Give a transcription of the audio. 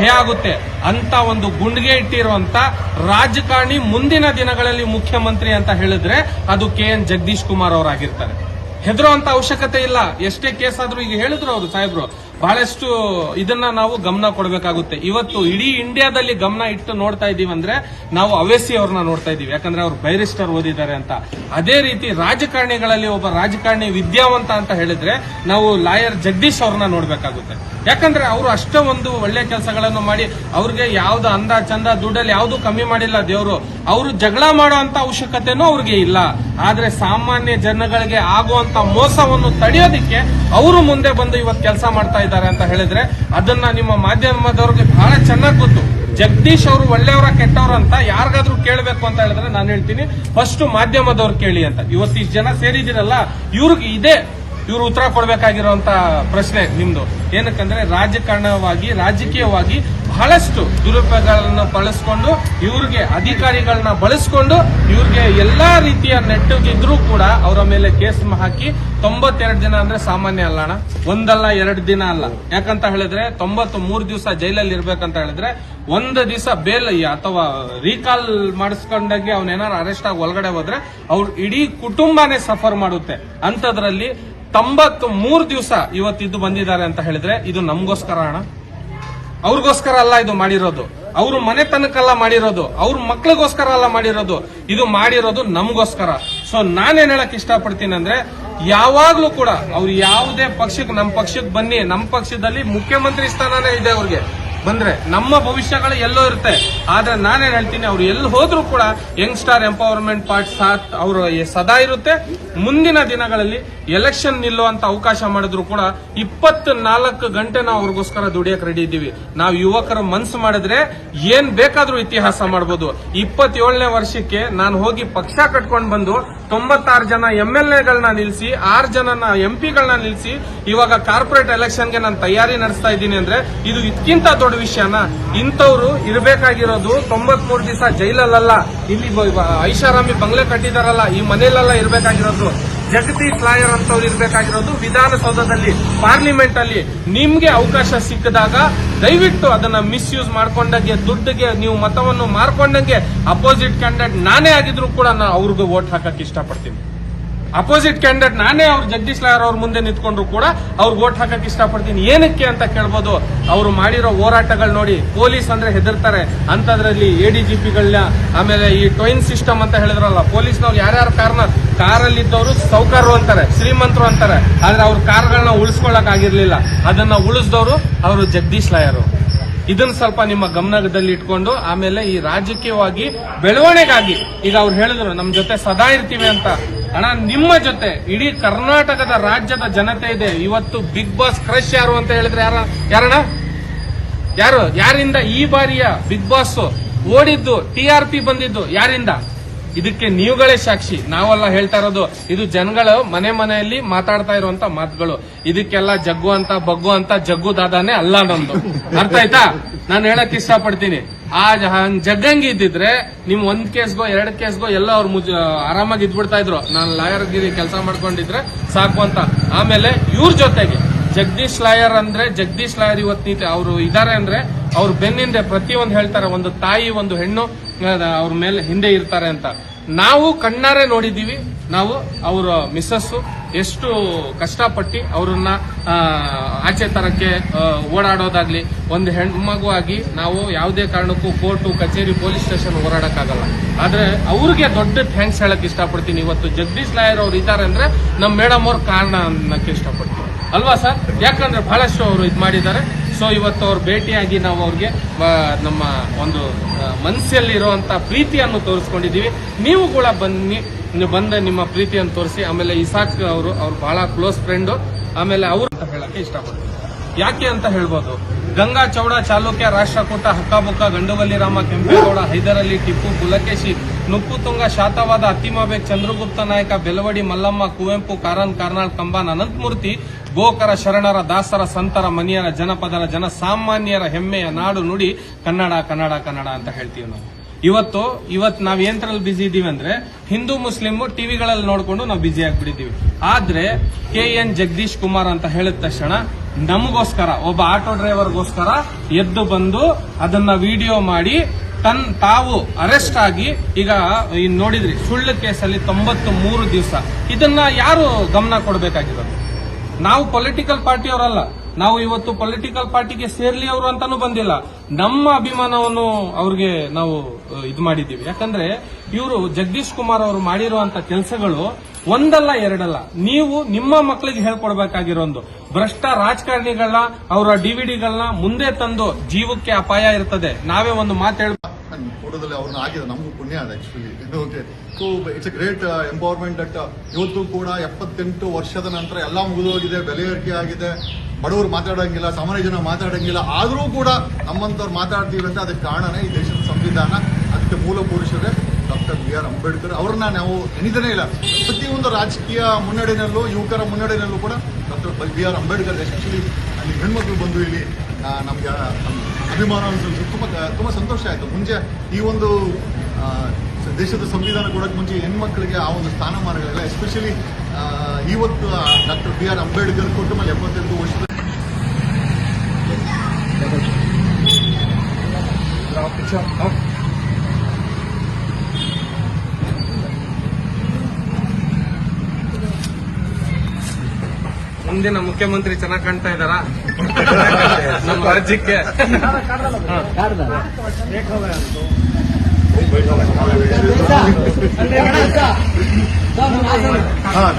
ಭಯ ಆಗುತ್ತೆ. ಅಂತ ಒಂದು ಗುಂಡಿಗೆ ಇಟ್ಟಿರುವಂತ ರಾಜಕಾರಣಿ ಮುಂದಿನ ದಿನಗಳಲ್ಲಿ ಮುಖ್ಯಮಂತ್ರಿ ಅಂತ ಹೇಳಿದ್ರೆ ಅದು ಕೆ ಎನ್ ಜಗದೀಶ್ ಕುಮಾರ್ ಅವರಾಗಿರ್ತಾರೆ. ಹೆದರುವಂತ ಅವಶ್ಯಕತೆ ಇಲ್ಲ. ಎಷ್ಟೇ ಕೇಸ್ ಆದ್ರೂ ಈಗ ಹೇಳಿದ್ರು ಅವರು ಸಾಹೇಬ್ರು. ಬಹಳಷ್ಟು ಇದನ್ನ ನಾವು ಗಮನ ಕೊಡಬೇಕಾಗುತ್ತೆ. ಇವತ್ತು ಇಡೀ ಇಂಡಿಯಾದಲ್ಲಿ ಗಮನ ಇಟ್ಟು ನೋಡ್ತಾ ಇದೀವಿ ಅಂದ್ರೆ ನಾವು ಅವೇಸಿ ಅವ್ರನ್ನ ನೋಡ್ತಾ ಇದೀವಿ. ಯಾಕಂದ್ರೆ ಅವ್ರು ಬೈರಿಸ್ಟರ್ ಓದಿದ್ದಾರೆ ಅಂತ. ಅದೇ ರೀತಿ ರಾಜಕಾರಣಿಗಳಲ್ಲಿ ಒಬ್ಬ ರಾಜಕಾರಣಿ ವಿದ್ಯಾವಂತ ಅಂತ ಹೇಳಿದ್ರೆ ನಾವು ಲಾಯರ್ ಜಗದೀಶ್ ಅವ್ರನ್ನ ನೋಡ್ಬೇಕಾಗುತ್ತೆ. ಯಾಕಂದ್ರೆ ಅವರು ಅಷ್ಟೇ ಒಂದು ಒಳ್ಳೆ ಕೆಲಸಗಳನ್ನು ಮಾಡಿ ಅವ್ರಿಗೆ ಯಾವ್ದು ಅಂದ ಚಂದ ದುಡ್ಡಲ್ಲಿ ಯಾವ್ದು ಕಮ್ಮಿ ಮಾಡಿಲ್ಲ ದೇವರು. ಅವರು ಜಗಳ ಮಾಡೋ ಅಂತ ಅವಶ್ಯಕತೆನೂ ಅವ್ರಿಗೆ ಇಲ್ಲ. ಆದ್ರೆ ಸಾಮಾನ್ಯ ಜನಗಳಿಗೆ ಆಗುವಂತ ಮೋಸವನ್ನು ತಡೆಯೋದಿಕ್ಕೆ ಅವರು ಮುಂದೆ ಬಂದು ಇವತ್ತು ಕೆಲಸ ಮಾಡ್ತಾ ಅಂತ ಹೇಳಿದ್ರೆ ಅದನ್ನ ನಿಮ್ಮ ಮಾಧ್ಯಮದವ್ರಿಗೆ ಬಹಳ ಚೆನ್ನಾಗಿ ಗೊತ್ತು. ಜಗದೀಶ್ ಅವರು ಒಳ್ಳೆಯವರ ಕೆಟ್ಟವ್ರ ಅಂತ ಯಾರಿಗಾದ್ರೂ ಕೇಳಬೇಕು ಅಂತ ಹೇಳಿದ್ರೆ ನಾನು ಹೇಳ್ತೀನಿ. ಫಸ್ಟ್ ಮಾಧ್ಯಮದವ್ರು ಕೇಳಿ ಅಂತ. ಇವತ್ತು ಇಷ್ಟು ಜನ ಸೇರಿದಿರಲ್ಲ ಇವ್ರಿಗೆ ಇದೆ. ಇವ್ರು ಉತ್ತರ ಕೊಡಬೇಕಾಗಿರುವಂತ ಪ್ರಶ್ನೆ ನಿಮ್ದು. ಏನಕ್ಕಂದ್ರೆ ರಾಜಕಾರಣವಾಗಿ, ರಾಜಕೀಯವಾಗಿ ಬಹಳಷ್ಟು ದುರುಪಯೋಗಗಳನ್ನ ಬಳಸ್ಕೊಂಡು ಇವ್ರಿಗೆ ಅಧಿಕಾರಿಗಳನ್ನ ಬಳಸ್ಕೊಂಡು ಇವ್ರಿಗೆ ಎಲ್ಲಾ ರೀತಿಯ ನೆಟ್ಟಿದ್ರು ಕೂಡ ಅವರ ಮೇಲೆ ಕೇಸ್ ಹಾಕಿ ತೊಂಬತ್ತೆರಡು ದಿನ ಅಂದ್ರೆ ಸಾಮಾನ್ಯ ಅಲ್ಲ ಅಣ್ಣ. ಒಂದಲ್ಲ ಎರಡು ದಿನ ಅಲ್ಲ. ಯಾಕಂತ ಹೇಳಿದ್ರೆ ತೊಂಬತ್ತು ಮೂರು ದಿವಸ ಜೈಲಲ್ಲಿ ಇರ್ಬೇಕಂತ ಹೇಳಿದ್ರೆ ಒಂದು ದಿವಸ ಬೇಲ್ ಅಥವಾ ರೀಕಾಲ್ ಮಾಡಿಸ್ಕೊಂಡಾಗೆ ಅವನೇನಾರು ಅರೆಸ್ಟ್ ಆಗಿ ಒಳಗಡೆ ಹೋದ್ರೆ ಅವ್ರ ಇಡೀ ಕುಟುಂಬನೇ ಸಫರ್ ಮಾಡುತ್ತೆ. ಅಂತದ್ರಲ್ಲಿ ತೊಂಬತ್ತು ಮೂರು ದಿವಸ ಇವತ್ತಿದ್ದು ಬಂದಿದ್ದಾರೆ ಅಂತ ಹೇಳಿದ್ರೆ ಇದು ನಮಗೋಸ್ಕರ ಅಣ್ಣ. ಅವ್ರಿಗೋಸ್ಕರ ಅಲ್ಲ ಇದು ಮಾಡಿರೋದು. ಅವ್ರ ಮನೆತನಕ್ಕೆಲ್ಲ ಮಾಡಿರೋದು. ಅವ್ರ ಮಕ್ಳಿಗೋಸ್ಕರ ಅಲ್ಲ ಮಾಡಿರೋದು. ಇದು ಮಾಡಿರೋದು ನಮಗೋಸ್ಕರ. ಸೊ ನಾನೇನ್ ಹೇಳಕ್ ಇಷ್ಟಪಡ್ತೀನಿ ಅಂದ್ರೆ, ಯಾವಾಗ್ಲೂ ಕೂಡ ಅವ್ರು ಯಾವುದೇ ಪಕ್ಷಕ್ಕೆ ನಮ್ಮ ಪಕ್ಷಕ್ಕೆ ಬನ್ನಿ ನಮ್ಮ ಪಕ್ಷದಲ್ಲಿ ಮುಖ್ಯಮಂತ್ರಿ ಸ್ಥಾನನೇ ಇದೆ ಅವ್ರಿಗೆ. ಬಂದ್ರೆ ನಮ್ಮ ಭವಿಷ್ಯಗಳು ಎಲ್ಲೋ ಇರುತ್ತೆ. ಆದ್ರೆ ನಾನೇನ್ ಹೇಳ್ತೀನಿ, ಅವ್ರು ಎಲ್ಲಿ ಹೋದ್ರೂ ಕೂಡ ಯಂಗ್ ಸ್ಟಾರ್ ಎಂಪವರ್ಮೆಂಟ್ ಪಾರ್ಟ್ ಸಾತ್ ಅವರು ಸದಾ ಇರುತ್ತೆ. ಮುಂದಿನ ದಿನಗಳಲ್ಲಿ ಎಲೆಕ್ಷನ್ ನಿಲ್ಲುವಂತ ಅವಕಾಶ ಮಾಡಿದ್ರು ಕೂಡ ಇಪ್ಪತ್ ನಾಲ್ಕು ಗಂಟೆ ನಾವು ಅವ್ರಿಗೋಸ್ಕರ ದುಡಿಯಕ್ ರೆಡಿ ಇದ್ದೀವಿ. ನಾವು ಯುವಕರ ಮನ್ಸು ಮಾಡಿದ್ರೆ ಏನ್ ಬೇಕಾದ್ರೂ ಇತಿಹಾಸ ಮಾಡಬಹುದು ಇಪ್ಪತ್ತೇಳನೇ ವರ್ಷಕ್ಕೆ ನಾನು ಹೋಗಿ ಪಕ್ಷ ಕಟ್ಕೊಂಡು ಬಂದು ತೊಂಬತ್ತಾರು ಜನ ಎಂ ಎಲ್ ಎಗಳನ್ನ ನಿಲ್ಲಿಸಿ ಆರು ಜನನ ಎಂ ಪಿಗಳನ್ನ ನಿಲ್ಲಿಸಿ ಇವಾಗ ಕಾರ್ಪೊರೇಟ್ ಎಲೆಕ್ಷನ್ಗೆ ನಾನು ತಯಾರಿ ನಡೆಸ್ತಾ ಇದ್ದೀನಿ ಅಂದ್ರೆ ಇದು ಇದಕ್ಕಿಂತ ದೊಡ್ಡ ವಿಷಯನ. ಇಂಥವ್ರು ಇರಬೇಕಾಗಿರೋದು ತೊಂಬತ್ ಮೂರು ದಿವಸ ಜೈಲಲ್ಲ ಇಲ್ಲಿ ಐಷಾರಾಮಿ ಬಂಗ್ಲೆ ಕಟ್ಟಿದಾರಲ್ಲ, ಈ ಮನೆಯಲ್ಲೆಲ್ಲ ಇರಬೇಕಾಗಿರೋದು. ಜಗದೀಶ್ ಲಾಯರ್ ಅಂತವ್ರು ಇರಬೇಕಾಗಿರೋದು ವಿಧಾನಸೌಧದಲ್ಲಿ ಪಾರ್ಲಿಮೆಂಟ್ ಅಲ್ಲಿ ನಿಮ್ಗೆ ಅವಕಾಶ ಸಿಕ್ಕಿದಾಗ ದಯವಿಟ್ಟು ಅದನ್ನ ಮಿಸ್ಯೂಸ್ ಮಾಡ್ಕೊಂಡಂಗೆ, ದುಡ್ಡಿಗೆ ನೀವು ಮತವನ್ನು ಮಾರ್ಕೊಂಡಂಗೆ, ಅಪೋಸಿಟ್ ಕ್ಯಾಂಡಿಡೇಟ್ ನಾನೇ ಆಗಿದ್ರು ಕೂಡ ನಾನು ಅವ್ರಿಗೂ ವೋಟ್ ಹಾಕಕ್ಕೆ ಇಷ್ಟಪಡ್ತೀನಿ. ಅಪೋಸಿಟ್ ಕ್ಯಾಂಡಿಡೇಟ್ ನಾನೇ ಅವ್ರು ಜಗದೀಶ್ ಲಾಯರ್ ಅವ್ರ ಮುಂದೆ ನಿಂತ್ಕೊಂಡ್ರು ಕೂಡ ಅವ್ರು ವೋಟ್ ಹಾಕಕ್ ಇಷ್ಟಪಡ್ತೀನಿ. ಏನಕ್ಕೆ ಅಂತ ಕೇಳ್ಬೋದು? ಅವರು ಮಾಡಿರೋ ಹೋರಾಟಗಳು ನೋಡಿ ಪೊಲೀಸ್ ಅಂದ್ರೆ ಹೆದರ್ತಾರೆ. ಅಂತದ್ರಲ್ಲಿ ಪಿಗಳನ್ನ ಆಮೇಲೆ ಈ ಟೊಯಿನ್ ಸಿಸ್ಟಮ್ ಅಂತ ಹೇಳಿದ್ರಲ್ಲ, ಪೊಲೀಸ್ನವ್ರು ಯಾರ್ಯಾರ ಕಾರ್ನ ಕಾರಲ್ಲಿದ್ದವರು ಸೌಕರ್ಯರು ಅಂತಾರೆ, ಶ್ರೀಮಂತರು ಅಂತಾರೆ. ಆದ್ರೆ ಅವ್ರ ಕಾರ್ಗಳನ್ನ ಉಳಿಸ್ಕೊಳಕ್ ಆಗಿರ್ಲಿಲ್ಲ. ಅದನ್ನ ಉಳಿಸಿದವರು ಅವರು ಜಗದೀಶ್ ಲಾಯರು. ಇದನ್ನ ಸ್ವಲ್ಪ ನಿಮ್ಮ ಗಮನದಲ್ಲಿ ಇಟ್ಕೊಂಡು, ಆಮೇಲೆ ಈ ರಾಜಕೀಯವಾಗಿ ಬೆಳವಣಿಗಾಗಿ, ಈಗ ಅವ್ರು ಹೇಳಿದ್ರು, ನಮ್ ಜೊತೆ ಸದಾ ಇರ್ತೀವಿ ಅಂತ. ಅಣ್ಣ, ನಿಮ್ಮ ಜೊತೆ ಇಡೀ ಕರ್ನಾಟಕದ ರಾಜ್ಯದ ಜನತೆ ಇದೆ. ಇವತ್ತು ಬಿಗ್ ಬಾಸ್ ಕ್ರಶ್ ಯಾರು ಅಂತ ಹೇಳಿದ್ರೆ ಯಾರ ಯಾರಣ್ಣ? ಯಾರು? ಯಾರಿಂದ ಈ ಬಾರಿಯ ಬಿಗ್ ಬಾಸ್ ಓಡಿದ್ದು, ಟಿ ಆರ್ ಪಿ ಬಂದಿದ್ದು, ಯಾರಿಂದ? ಇದಕ್ಕೆ ನೀವುಗಳೇ ಸಾಕ್ಷಿ. ನಾವೆಲ್ಲ ಹೇಳ್ತಾ ಇರೋದು, ಇದು ಜನಗಳು ಮನೆ ಮನೆಯಲ್ಲಿ ಮಾತಾಡ್ತಾ ಇರುವಂತ ಮಾತುಗಳು. ಇದಕ್ಕೆಲ್ಲ ಜಗ್ಗು ಅಂತ, ಬಗ್ಗು ಅಂತ, ಜಗ್ಗು ದಾದಾನೇ ಅಲ್ಲ ನಮ್ದು ಅರ್ಥ ಆಯ್ತಾ? ನಾನು ಹೇಳಕ್ ಇಷ್ಟಪಡ್ತೀನಿ. ಆ ಜಗ್ಗಂಗಿ ಇದ್ದಿದ್ರೆ ನಿಮ್ ಒಂದ್ ಕೇಸ್ಗೋ, ಎರಡ್ ಕೇಸ್ಗೋ ಎಲ್ಲ ಅವ್ರು ಮುಜ ಆರಾಮಾಗಿ ಇದ್ಬಿಡ್ತಾ ಇದ್ರು. ನಾನು ಲಾಯರ್ ಗಿರಿ ಕೆಲಸ ಮಾಡ್ಕೊಂಡಿದ್ರೆ ಸಾಕು ಅಂತ. ಆಮೇಲೆ ಇವ್ರ ಜೊತೆಗೆ ಜಗದೀಶ್ ಲಾಯರ್ ಅಂದ್ರೆ, ಜಗದೀಶ್ ಲಾಯರ್ ಇವತ್ತು ಅವರು ಇದಾರೆ ಅಂದ್ರೆ, ಅವ್ರ ಬೆನ್ನಿಂದೆ ಪ್ರತಿಯೊಂದು ಹೇಳ್ತಾರೆ, ಒಂದು ತಾಯಿ, ಒಂದು ಹೆಣ್ಣು ಅವ್ರ ಮೇಲೆ ಹಿಂದೆ ಇರ್ತಾರೆ ಅಂತ. ನಾವು ಕಣ್ಣಾರೆ ನೋಡಿದೀವಿ ನಾವು ಅವರ ಮಿಸ್ಸಸ್ ಎಷ್ಟು ಕಷ್ಟಪಟ್ಟು ಅವರನ್ನ ಆಚೆ ತರಕ್ಕೆ ಓಡಾಡೋದಾಗ್ಲಿ, ಒಂದು ಹೆಣ್ಮಗು ಆಗಿ ನಾವು ಯಾವುದೇ ಕಾರಣಕ್ಕೂ ಕೋರ್ಟು, ಕಚೇರಿ, ಪೊಲೀಸ್ ಸ್ಟೇಷನ್ ಹೋರಾಡಕ್ಕಾಗಲ್ಲ ಆದ್ರೆ ಅವ್ರಿಗೆ ದೊಡ್ಡ ಥ್ಯಾಂಕ್ಸ್ ಹೇಳಕ್ ಇಷ್ಟಪಡ್ತೀನಿ. ಇವತ್ತು ಜಗದೀಶ್ ಲಾಯರ್ ಅವ್ರು ಇದ್ದಾರೆ ಅಂದ್ರೆ ನಮ್ಮ ಮೇಡಮ್ ಅವ್ರ ಕಾರಣ ಅನ್ನಕ್ಕೆ ಇಷ್ಟಪಡ್ತೀನಿ. ಅಲ್ವಾ ಸರ್? ಯಾಕಂದ್ರೆ ಬಹಳಷ್ಟು ಅವರು ಇದು ಮಾಡಿದ್ದಾರೆ. ಸೊ ಇವತ್ತು ಅವ್ರು ಭೇಟಿಯಾಗಿ ನಾವು ಅವ್ರಿಗೆ ನಮ್ಮ ಒಂದು ಮನಸ್ಸಲ್ಲಿರುವಂತಹ ಪ್ರೀತಿಯನ್ನು ತೋರಿಸ್ಕೊಂಡಿದ್ದೀವಿ. ನೀವು ಕೂಡ ಬನ್ನಿ ಬಂದ ನಿಮ್ಮ ಪ್ರೀತಿಯನ್ನು ತೋರಿಸಿ, ಆಮೇಲೆ ಇಸಾಕ್ ಅವರು, ಅವ್ರು ಬಹಳ ಕ್ಲೋಸ್ ಫ್ರೆಂಡು ಆಮೇಲೆ ಅವರು ಅಂತ ಹೇಳಕ್ಕೆ ಇಷ್ಟಪಡ್ತೀನಿ. ಯಾಕೆ ಅಂತ ಹೇಳ್ಬೋದು. ಗಂಗಾ ಚೌಡ, ಚಾಲುಕ್ಯ, ರಾಷ್ಟ್ರಕೂಟ, ಹಕ್ಕಬುಕ್ಕ, ಗಂಡುವಲ್ಲಿ ರಾಮ, ಕೆಂಪೇಗೌಡ ಹೈದರಲಿ ಟಿಪ್ಪು, ಪುಲಕೇಶಿ ನುಪ್ಪುತುಂಗ ಶಾತವಾದ ಅತಿಮಾಬೇಕ್ ಚಂದ್ರಗುಪ್ತ ನಾಯಕ ಬೆಲವಡಿ ಮಲ್ಲಮ್ಮ, ಕುವೆಂಪು, ಕಾರನ್ ಕಾರ್ನಾಳ್ ಕಂಬಾನ್, ಅನಂತಮೂರ್ತಿ, ಗೋಕರ ಶರಣರ ದಾಸರ ಸಂತರ ಮನಿಯರ ಜನಪದರ ಜನಸಾಮಾನ್ಯರ ಹೆಮ್ಮೆಯ ನಾಡು ನುಡಿ ಕನ್ನಡ ಕನ್ನಡ ಕನ್ನಡ ಅಂತ ಹೇಳ್ತೀವಿ ನಾವು. ಇವತ್ತು ಇವತ್ತು ನಾವ್ ಏನ್ರಲ್ಲಿ ಬಿಸಿ ಇದೀವಿ ಅಂದ್ರೆ ಹಿಂದೂ, ಮುಸ್ಲಿಂ ಟಿವಿಗಳಲ್ಲಿ ನೋಡ್ಕೊಂಡು ನಾವು ಬ್ಯುಸಿ ಆಗ್ಬಿಟ್ಟಿದೀವಿ. ಆದ್ರೆ ಕೆ ಎನ್ ಜಗದೀಶ್ ಕುಮಾರ್ ಅಂತ ಹೇಳಿದ ತಕ್ಷಣ ನಮಗೋಸ್ಕರ, ಒಬ್ಬ ಆಟೋ ಡ್ರೈವರ್ಗೋಸ್ಕರ ಎದ್ದು ಬಂದು ಅದನ್ನ ವಿಡಿಯೋ ಮಾಡಿ ತನ್ ತಾವು ಅರೆಸ್ಟ್ ಆಗಿ ಈಗ ನೋಡಿದ್ರಿ, ಸುಳ್ಳು ಕೇಸಲ್ಲಿ ತೊಂಬತ್ತು ಮೂರು ದಿವಸ. ಇದನ್ನ ಯಾರು ಗಮನ ಕೊಡಬೇಕಾಗಿರೋದು? ನಾವು ಪೊಲಿಟಿಕಲ್ ಪಾರ್ಟಿಯವರಲ್ಲ. ನಾವು ಇವತ್ತು ಪೊಲಿಟಿಕಲ್ ಪಾರ್ಟಿಗೆ ಸೇರ್ಲಿ ಅವರು ಅಂತಾನು ಬಂದಿಲ್ಲ. ನಮ್ಮ ಅಭಿಮಾನವನ್ನು ಅವ್ರಿಗೆ ನಾವು ಇದು ಮಾಡಿದ್ದೀವಿ. ಯಾಕಂದ್ರೆ ಇವರು ಜಗದೀಶ್ ಕುಮಾರ್ ಅವರು ಮಾಡಿರುವಂತ ಕೆಲಸಗಳು ಒಂದಲ್ಲ ಎರಡಲ್ಲ. ನೀವು ನಿಮ್ಮ ಮಕ್ಕಳಿಗೆ ಹೇಳ್ಕೊಡ್ಬೇಕಾಗಿರೋ ಒಂದು. ಭ್ರಷ್ಟ ರಾಜಕಾರಣಿಗಳನ್ನ, ಅವರ ಡಿವಿಡಿಗಳನ್ನ ಮುಂದೆ ತಂದು ಜೀವಕ್ಕೆ ಅಪಾಯ ಇರ್ತದೆ. ನಾವೇ ಒಂದು ಮಾತು ಹೇಳ್ ಫೋಟೋದಲ್ಲಿ ಅವ್ರನ್ನ ಆಗಿದೆ ನಮಗೂ ಪುಣ್ಯ ಅದು actually okay so it's a great empowerment that ಇವತ್ತು ಕೂಡ ಎಪ್ಪತ್ತೆಂಟು ವರ್ಷದ ನಂತರ ಎಲ್ಲ ಮುಗಿದೋಗಿದೆ, ಬೆಲೆ ಏರಿಕೆ ಆಗಿದೆ. ಬಡವರು ಮಾತಾಡೋಂಗಿಲ್ಲ, ಸಾಮಾನ್ಯ ಜನ ಮಾತಾಡೋಂಗಿಲ್ಲ. ಆದರೂ ಕೂಡ ನಮ್ಮಂಥವ್ರು ಮಾತಾಡ್ತೀವಿ ಅಂತ ಅದಕ್ಕೆ ಕಾರಣನೇ ಈ ದೇಶದ ಸಂವಿಧಾನ. ಅದಕ್ಕೆ ಮೂಲ ಪುರುಷರೇ ಡಾಕ್ಟರ್ ಬಿ ಆರ್ ಅಂಬೇಡ್ಕರ್ ಅವ್ರನ್ನ ನಾವು ಎಣಿದನೇ ಇಲ್ಲ. ಪ್ರತಿಯೊಂದು ರಾಜಕೀಯ ಮುನ್ನಡೆಯಲ್ಲೂ ಯುವಕರ ಮುನ್ನಡೆಯಲ್ಲೂ ಕೂಡ doctor B R Ambedkar especially ಅಲ್ಲಿ ಹೆಣ್ಮಕ್ಳು ಬಂದು ಇಲ್ಲಿ ನಮ್ಗೆ ಅಭಿಮಾನ ಅನ್ಸುತ್ತೆ ತುಂಬ ತುಂಬ ಸಂತೋಷ ಆಯಿತು. ಮುಂಚೆ ಈ ಒಂದು ದೇಶದ ಸಂವಿಧಾನ ಕೊಡೋಕೆ ಮುಂಚೆ ಹೆಣ್ಮಕ್ಳಿಗೆ ಆ ಒಂದು ಸ್ಥಾನಮಾನಗಳೆಲ್ಲ. ಎಸ್ಪೆಷಲಿ ಇವತ್ತು ಡಾಕ್ಟರ್ ಬಿ ಆರ್ ಅಂಬೇಡ್ಕರ್ ಕೊಟ್ಟ ಮೇಲೆ ಎಪ್ಪತ್ತೆಂಟು ವರ್ಷದ ಮುಂದಿನ ಮುಖ್ಯಮಂತ್ರಿ ಚೆನ್ನಾಗಿ ಕಾಣ್ತಾ ಇದ್ದಾರಾ? ನಮ್ಮ ರಾಜ್ಯಕ್ಕೆ. ಹಾಂ